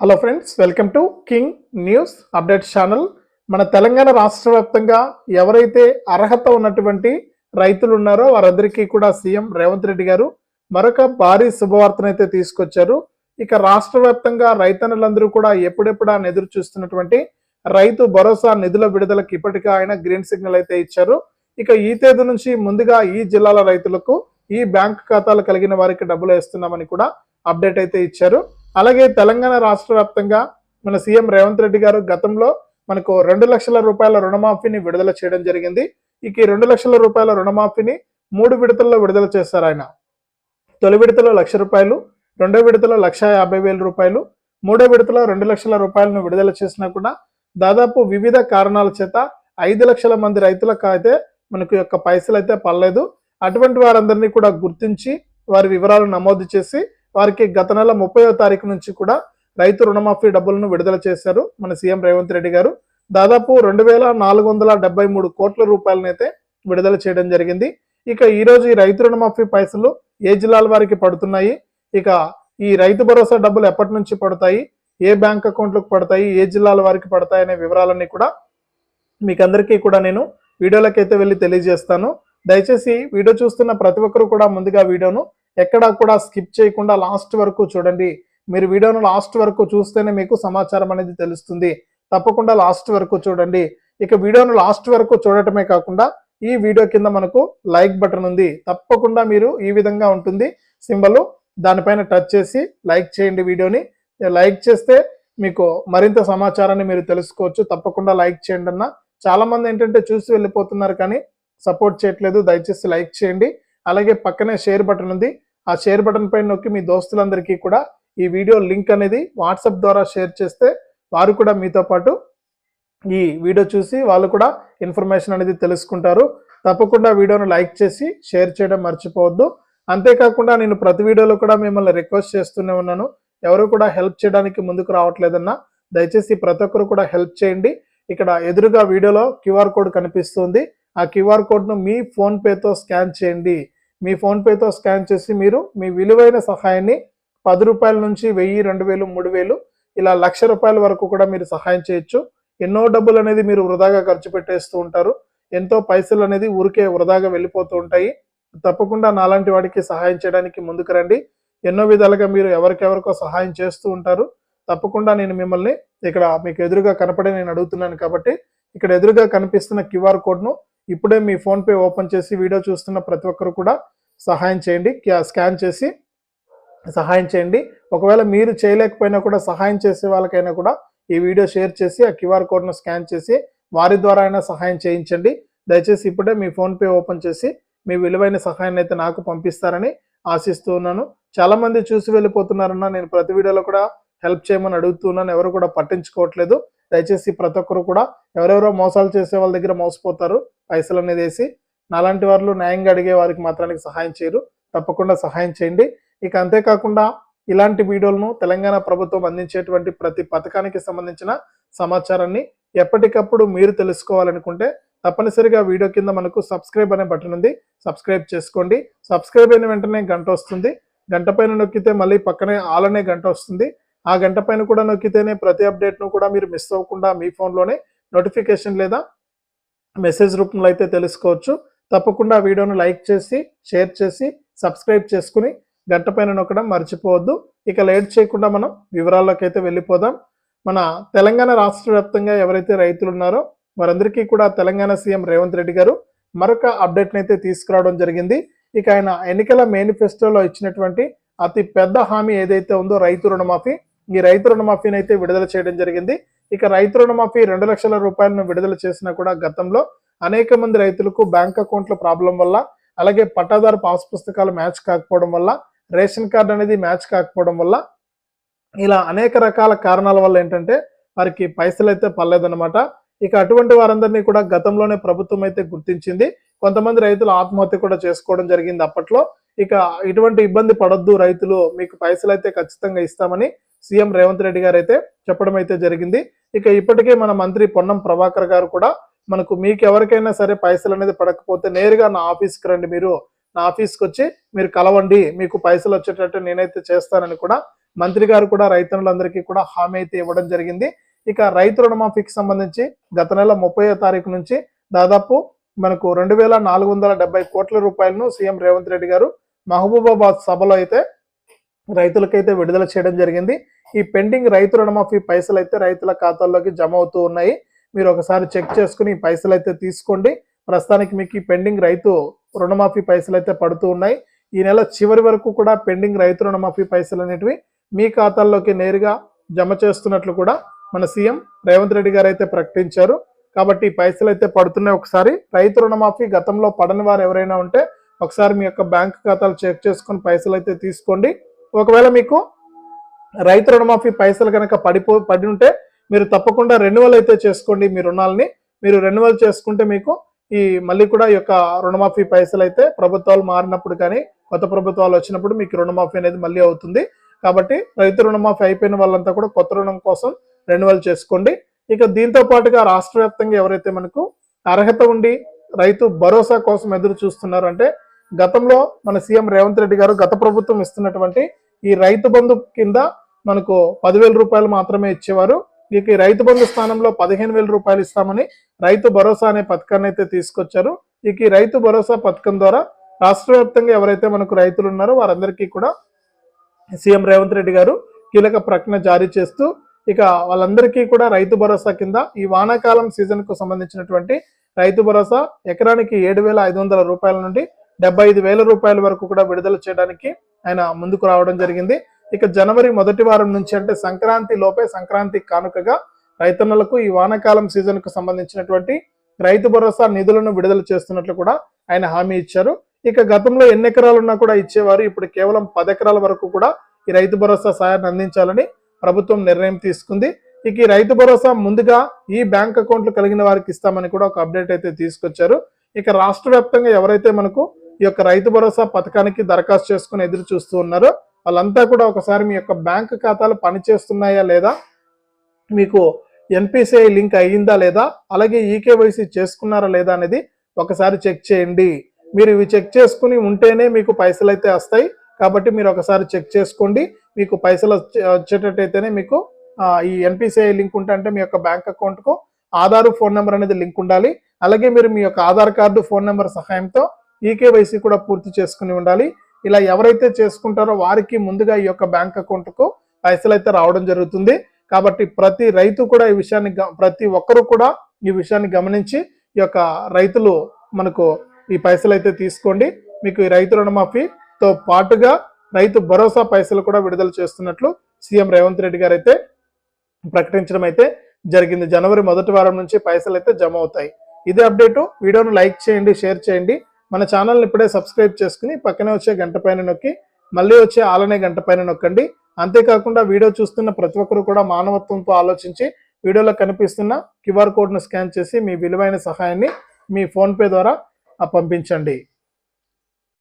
Hello friends welcome to king news update channel మన తెలంగాణ రాష్ట్ర వ్యాప్తంగా ఎవరైతే అర్హత ఉన్నటువంటి రైతులు ఉన్నారో వారందరికీ కూడా సీఎం రేవంత్ రెడ్డి గారు మరొక భారీ శుభవార్తనైతే తీసుకొచ్చారు. ఇక రాష్ట్ర వ్యాప్తంగా రైతన్నులందరూ కూడా ఎప్పుడెప్పుడు ఆయన ఎదురు చూస్తున్నటువంటి రైతు భరోసా నిధుల విడుదలకు ఇప్పటికే ఆయన గ్రీన్ సిగ్నల్ అయితే ఇచ్చారు. ఇక ఈ తేదీ నుంచి ముందుగా ఈ జిల్లాల రైతులకు ఈ బ్యాంక్ ఖాతాలు కలిగిన వారికి డబ్బులు వేస్తున్నామని కూడా అప్డేట్ అయితే ఇచ్చారు. అలాగే తెలంగాణ రాష్ట్ర వ్యాప్తంగా మన సీఎం రేవంత్ రెడ్డి గారు గతంలో మనకు రెండు లక్షల రూపాయల రుణమాఫీని విడుదల చేయడం జరిగింది. ఇక ఈ రెండు లక్షల రూపాయల రుణమాఫీని మూడు విడతల్లో విడుదల చేశారు ఆయన. తొలి విడతలో లక్ష రూపాయలు రెండో విడతలో లక్ష యాభై వేల రూపాయలు మూడో విడతలో రెండు లక్షల రూపాయలను విడుదల చేసినా కూడా దాదాపు వివిధ కారణాల చేత ఐదు లక్షల మంది రైతులకు అయితే మనకు యొక్క పైసలు అయితే పడలేదు. అటువంటి వారందరినీ కూడా గుర్తించి వారి వివరాలు నమోదు చేసి వారికి గత నెల ముప్పైవ తారీఖు నుంచి కూడా రైతు రుణమాఫీ డబ్బులను విడుదల చేశారు మన సీఎం రేవంత్ రెడ్డి గారు. దాదాపు రెండు వేల నాలుగు వందల డెబ్బై మూడు కోట్ల రూపాయలనైతే విడుదల చేయడం జరిగింది. ఇక ఈ రోజు ఈ రైతు రుణమాఫీ పైసలు ఏ జిల్లాల వారికి పడుతున్నాయి? ఇక ఈ రైతు భరోసా డబ్బులు ఎప్పటి నుంచి పడతాయి? ఏ బ్యాంక్ అకౌంట్లకు పడతాయి? ఏ జిల్లాల వారికి పడతాయి అనే వివరాలన్నీ కూడా మీకు అందరికీ కూడా నేను వీడియోలకైతే వెళ్ళి తెలియజేస్తాను. దయచేసి వీడియో చూస్తున్న ప్రతి ఒక్కరు కూడా ముందుగా వీడియోను ఎక్కడా కూడా స్కిప్ చేయకుండా లాస్ట్ వరకు చూడండి. మీరు వీడియోను లాస్ట్ వరకు చూస్తేనే మీకు సమాచారం అనేది తెలుస్తుంది. తప్పకుండా లాస్ట్ వరకు చూడండి. ఇక వీడియోను లాస్ట్ వరకు చూడటమే కాకుండా ఈ వీడియో కింద మనకు లైక్ బటన్ ఉంది. తప్పకుండా మీరు ఈ విధంగా ఉంటుంది. సింబల్ దానిపైన టచ్ చేసి లైక్ చేయండి వీడియోని. లైక్ చేస్తే మీకు మరింత సమాచారాన్ని మీరు తెలుసుకోవచ్చు. తప్పకుండా లైక్ చేయండి అన్న. చాలా మంది ఏంటంటే చూసి వెళ్ళిపోతున్నారు కానీ సపోర్ట్ చేయట్లేదు. దయచేసి లైక్ చేయండి. అలాగే పక్కనే షేర్ బటన్ ఉంది. ఆ షేర్ బటన్ పైన నొక్కి మీ దోస్తులందరికీ కూడా ఈ వీడియో లింక్ అనేది వాట్సాప్ ద్వారా షేర్ చేస్తే వారు కూడా మీతో పాటు ఈ వీడియో చూసి వాళ్ళు కూడా ఇన్ఫర్మేషన్ అనేది తెలుసుకుంటారు. తప్పకుండా వీడియోను లైక్ చేసి షేర్ చేయడం మర్చిపోవద్దు. అంతేకాకుండా నేను ప్రతి వీడియోలో కూడా మిమ్మల్ని రిక్వెస్ట్ చేస్తూనే ఉన్నాను. ఎవరు కూడా హెల్ప్ చేయడానికి ముందుకు రావట్లేదన్నా దయచేసి ప్రతి ఒక్కరు కూడా హెల్ప్ చేయండి. ఇక్కడ ఎదురుగా వీడియోలో క్యూఆర్ కోడ్ కనిపిస్తుంది. ఆ క్యూఆర్ కోడ్ను మీ ఫోన్పేతో స్కాన్ చేయండి. మీ ఫోన్పేతో స్కాన్ చేసి మీరు మీ విలువైన సహాయాన్ని పది రూపాయల నుంచి వెయ్యి రెండు వేలు మూడు వేలు ఇలా లక్ష రూపాయల వరకు కూడా మీరు సహాయం చేయొచ్చు. ఎన్నో డబ్బులు అనేది మీరు వృధాగా ఖర్చు పెట్టేస్తూ ఉంటారు. ఎంతో పైసలు అనేది ఊరికే వృధాగా వెళ్ళిపోతూ ఉంటాయి. తప్పకుండా నాలాంటి వాడికి సహాయం చేయడానికి ముందుకు రండి. ఎన్నో విధాలుగా మీరు ఎవరికెవరికో సహాయం చేస్తూ ఉంటారు. తప్పకుండా నేను మిమ్మల్ని ఇక్కడ మీకు ఎదురుగా కనపడే నేను అడుగుతున్నాను కాబట్టి ఇక్కడ ఎదురుగా కనిపిస్తున్న క్యూఆర్ కోడ్ను ఇప్పుడే మీ ఫోన్పే ఓపెన్ చేసి వీడియో చూస్తున్న ప్రతి ఒక్కరు కూడా సహాయం చేయండి క్యా- స్కాన్ చేసి సహాయం చేయండి. ఒకవేళ మీరు చేయలేకపోయినా కూడా సహాయం చేసే వాళ్ళకైనా కూడా ఈ వీడియో షేర్ చేసి ఆ క్యూఆర్ కోడ్ను స్కాన్ చేసి వారి ద్వారా అయినా సహాయం చేయించండి. దయచేసి ఇప్పుడే మీ ఫోన్పే ఓపెన్ చేసి మీ విలువైన సహాయాన్ని అయితే నాకు పంపిస్తారని ఆశిస్తూ ఉన్నాను. చాలామంది చూసి వెళ్ళిపోతున్నారన్న నేను ప్రతి వీడియోలో కూడా హెల్ప్ చేయమని అడుగుతున్నాను ఎవరు కూడా పట్టించుకోవట్లేదు. దయచేసి ప్రతి ఒక్కరు కూడా ఎవరెవరో మోసాలు చేసే వాళ్ళ దగ్గర మోసపోతారు పైసలు అనేది వేసి నాలాంటి వాళ్ళు న్యాయంగా అడిగే వారికి మాత్రానికి సహాయం చేయరు. తప్పకుండా సహాయం చేయండి. ఇక అంతేకాకుండా ఇలాంటి వీడియోలను తెలంగాణ ప్రభుత్వం అందించేటువంటి ప్రతి పథకానికి సంబంధించిన సమాచారాన్ని ఎప్పటికప్పుడు మీరు తెలుసుకోవాలనుకుంటే తప్పనిసరిగా వీడియో కింద మనకు సబ్స్క్రైబ్ అనే బటన్ ఉంది. సబ్స్క్రైబ్ చేసుకోండి. సబ్స్క్రైబ్ అయిన వెంటనే గంట వస్తుంది. గంట పైన నొక్కితే మళ్ళీ పక్కనే ఆల్ అనే గంట వస్తుంది. ఆ గంట పైన కూడా నొక్కితేనే ప్రతి అప్డేట్ను కూడా మీరు మిస్ అవ్వకుండా మీ ఫోన్లోనే నోటిఫికేషన్ లేదా మెసేజ్ రూపంలో అయితే తెలుసుకోవచ్చు. తప్పకుండా వీడియోను లైక్ చేసి షేర్ చేసి సబ్స్క్రైబ్ చేసుకుని గంట పైన నొక్కడం మర్చిపోవద్దు. ఇక లేట్ చేయకుండా మనం వివరాల్లోకి అయితే వెళ్ళిపోదాం. మన తెలంగాణ రాష్ట్ర వ్యాప్తంగా ఎవరైతే రైతులు ఉన్నారో వారందరికీ కూడా తెలంగాణ సీఎం రేవంత్ రెడ్డి గారు మరొక అప్డేట్ని అయితే తీసుకురావడం జరిగింది. ఇక ఆయన ఎన్నికల మేనిఫెస్టోలో ఇచ్చినటువంటి అతి పెద్ద హామీ ఏదైతే ఉందో రైతు రుణమాఫీ ఈ రైతు రుణమాఫీని అయితే విడుదల చేయడం జరిగింది. ఇక రైతు రుణమాఫీ రెండు లక్షల రూపాయలను విడుదల చేసినా కూడా గతంలో అనేక మంది రైతులకు బ్యాంక్ అకౌంట్ల ప్రాబ్లం వల్ల అలాగే పట్టాదారు పాస్ పుస్తకాలు మ్యాచ్ కాకపోవడం వల్ల రేషన్ కార్డు అనేది మ్యాచ్ కాకపోవడం వల్ల ఇలా అనేక రకాల కారణాల వల్ల ఏంటంటే వారికి పైసలు అయితే పర్లేదన్నమాట ఇక అటువంటి వారందరినీ కూడా గతంలోనే ప్రభుత్వం అయితే గుర్తించింది. కొంతమంది రైతులు ఆత్మహత్య కూడా చేసుకోవడం జరిగింది అప్పట్లో. ఇక ఇటువంటి ఇబ్బంది పడొద్దు రైతులు మీకు పైసలు అయితే ఖచ్చితంగా ఇస్తామని సీఎం రేవంత్ రెడ్డి గారు అయితే చెప్పడం అయితే జరిగింది. ఇక ఇప్పటికే మన మంత్రి పొన్నం ప్రభాకర్ గారు కూడా మనకు మీకు ఎవరికైనా సరే పైసలు అనేది పడకపోతే నేరుగా నా ఆఫీస్కి రండి మీరు. నా ఆఫీస్కి వచ్చి మీరు కలవండి. మీకు పైసలు వచ్చేటట్టు నేనైతే చేస్తానని కూడా మంత్రి గారు కూడా రైతులందరికీ కూడా హామీ అయితే ఇవ్వడం జరిగింది. ఇక రైతు రుణమాఫీకి సంబంధించి గత నెల ముప్పై తారీఖు నుంచి దాదాపు మనకు రెండు వేల నాలుగు వందల డెబ్బై కోట్ల రూపాయలను సీఎం రేవంత్ రెడ్డి గారు మహబూబాబాద్ సభలో అయితే రైతులకైతే విడుదల చేయడం జరిగింది. ఈ పెండింగ్ రైతు రుణమాఫీ పైసలు అయితే రైతుల ఖాతాల్లోకి జమ అవుతూ ఉన్నాయి. మీరు ఒకసారి చెక్ చేసుకుని ఈ పైసలు అయితే తీసుకోండి. ప్రస్తుతానికి మీకు ఈ పెండింగ్ రైతు రుణమాఫీ పైసలు అయితే పడుతూ ఉన్నాయి. ఈ నెల చివరి వరకు కూడా పెండింగ్ రైతు రుణమాఫీ పైసలు అనేటివి మీ ఖాతాల్లోకి నేరుగా జమ చేస్తున్నట్లు కూడా మన సీఎం రేవంత్ రెడ్డి గారు అయితే ప్రకటించారు. కాబట్టి ఈ పైసలు అయితే పడుతున్నాయి ఒకసారి. రైతు రుణమాఫీ గతంలో పడని వారు ఎవరైనా ఉంటే ఒకసారి మీ యొక్క బ్యాంక్ ఖాతాలు చెక్ చేసుకొని పైసలు అయితే తీసుకోండి. ఒకవేళ మీకు రైతు రుణమాఫీ పైసలు కనుక పడిపో పడి ఉంటే మీరు తప్పకుండా రెన్యువల్ అయితే చేసుకోండి మీ రుణాలని. మీరు రెన్యువల్ చేసుకుంటే మీకు ఈ మళ్ళీ కూడా ఈ యొక్క రుణమాఫీ పైసలు అయితే ప్రభుత్వాలు మారినప్పుడు కానీ కొత్త ప్రభుత్వాలు వచ్చినప్పుడు మీకు రుణమాఫీ అనేది మళ్ళీ అవుతుంది. కాబట్టి రైతు రుణమాఫీ అయిపోయిన వాళ్ళంతా కూడా కొత్త రుణం కోసం రెన్యువల్ చేసుకోండి. ఇక దీంతో పాటుగా రాష్ట్ర వ్యాప్తంగా ఎవరైతే మనకు అర్హత ఉండి రైతు భరోసా కోసం ఎదురు చూస్తున్నారు అంటే గతంలో మన సీఎం రేవంత్ రెడ్డి గారు గత ప్రభుత్వం ఇస్తున్నటువంటి ఈ రైతు బంధు కింద మనకు పదివేల రూపాయలు మాత్రమే ఇచ్చేవారు. ఇక ఈ రైతు బంధు స్థానంలో పదిహేను వేల రూపాయలు ఇస్తామని రైతు భరోసా అనే పథకాన్ని అయితే తీసుకొచ్చారు. ఇక ఈ రైతు భరోసా పథకం ద్వారా రాష్ట్ర వ్యాప్తంగా ఎవరైతే మనకు రైతులు ఉన్నారో వారందరికీ కూడా సీఎం రేవంత్ రెడ్డి గారు కీలక ప్రకటన జారీ చేస్తూ ఇక వాళ్ళందరికీ కూడా రైతు భరోసా కింద ఈ వానాకాలం సీజన్కు సంబంధించినటువంటి రైతు భరోసా ఎకరానికి ఏడు వేల ఐదు వందల రూపాయల నుండి డెబ్బై ఐదు వేల రూపాయల వరకు కూడా విడుదల చేయడానికి ఆయన ముందుకు రావడం జరిగింది. ఇక జనవరి మొదటి వారం నుంచి అంటే సంక్రాంతి లోపే సంక్రాంతి కానుకగా రైతన్నలకు ఈ వానాకాలం సీజన్కు సంబంధించినటువంటి రైతు భరోసా నిధులను విడుదల చేస్తున్నట్లు కూడా ఆయన హామీ ఇచ్చారు. ఇక గతంలో ఎన్ని ఎకరాలు ఉన్నా కూడా ఇచ్చేవారు. ఇప్పుడు కేవలం పది ఎకరాల వరకు కూడా ఈ రైతు భరోసా సాయాన్ని అందించాలని ప్రభుత్వం నిర్ణయం తీసుకుంది. ఇక ఈ రైతు భరోసా ముందుగా ఈ బ్యాంక్ అకౌంట్లు కలిగిన వారికి ఇస్తామని కూడా ఒక అప్డేట్ అయితే తీసుకొచ్చారు. ఇక రాష్ట్ర వ్యాప్తంగా ఎవరైతే మనకు ఈ యొక్క రైతు భరోసా పథకానికి దరఖాస్తు చేసుకుని ఎదురు చూస్తూ ఉన్నారు. వాళ్ళంతా కూడా ఒకసారి మీ యొక్క బ్యాంక్ ఖాతాలు పనిచేస్తున్నాయా లేదా? మీకు ఎన్పిసిఐ లింక్ అయ్యిందా లేదా? అలాగే ఈకేవైసీ చేసుకున్నారా లేదా అనేది ఒకసారి చెక్ చేయండి. మీరు ఇవి చెక్ చేసుకుని ఉంటేనే మీకు పైసలు అయితే వస్తాయి. కాబట్టి మీరు ఒకసారి చెక్ చేసుకోండి. మీకు పైసలు వచ్చే- వచ్చేటట్టయితేనే మీకు ఈ ఎన్పిసిఐ లింక్ ఉంటే మీ యొక్క బ్యాంక్ అకౌంట్కు ఆధార్ ఫోన్ నెంబర్ అనేది లింక్ ఉండాలి. అలాగే మీరు మీ యొక్క ఆధార్ కార్డు ఫోన్ నెంబర్ సహాయంతో ఈకేవైసీ కూడా పూర్తి చేసుకుని ఉండాలి. ఇలా ఎవరైతే చేసుకుంటారో వారికి ముందుగా ఈ యొక్క బ్యాంక్ అకౌంట్కు పైసలు అయితే రావడం జరుగుతుంది. కాబట్టి ప్రతి రైతు కూడా ఈ విషయాన్ని గ- ప్రతి ఒక్కరు కూడా ఈ విషయాన్ని గమనించి ఈ యొక్క రైతులు మనకు ఈ పైసలు అయితే తీసుకోండి. మీకు ఈ రైతు రుణమాఫీతో పాటుగా రైతు భరోసా పైసలు కూడా విడుదల చేస్తున్నట్లు సీఎం రేవంత్ రెడ్డి గారు అయితే ప్రకటించడం అయితే జరిగింది. జనవరి మొదటి వారం నుంచి పైసలు అయితే జమ అవుతాయి. ఇదే అప్డేటు. వీడియోను లైక్ చేయండి షేర్ చేయండి. మన ఛానల్ని ఇప్పుడే సబ్స్క్రైబ్ చేసుకుని పక్కనే వచ్చే గంట పైన నొక్కి మళ్ళీ వచ్చే ఆలనే గంట పైన నొక్కండి. అంతేకాకుండా వీడియో చూస్తున్న ప్రతి ఒక్కరు కూడా మానవత్వంతో ఆలోచించి వీడియోలో కనిపిస్తున్న క్యూఆర్ కోడ్ను స్కాన్ చేసి మీ విలువైన సహాయాన్ని మీ ఫోన్పే ద్వారా పంపించండి.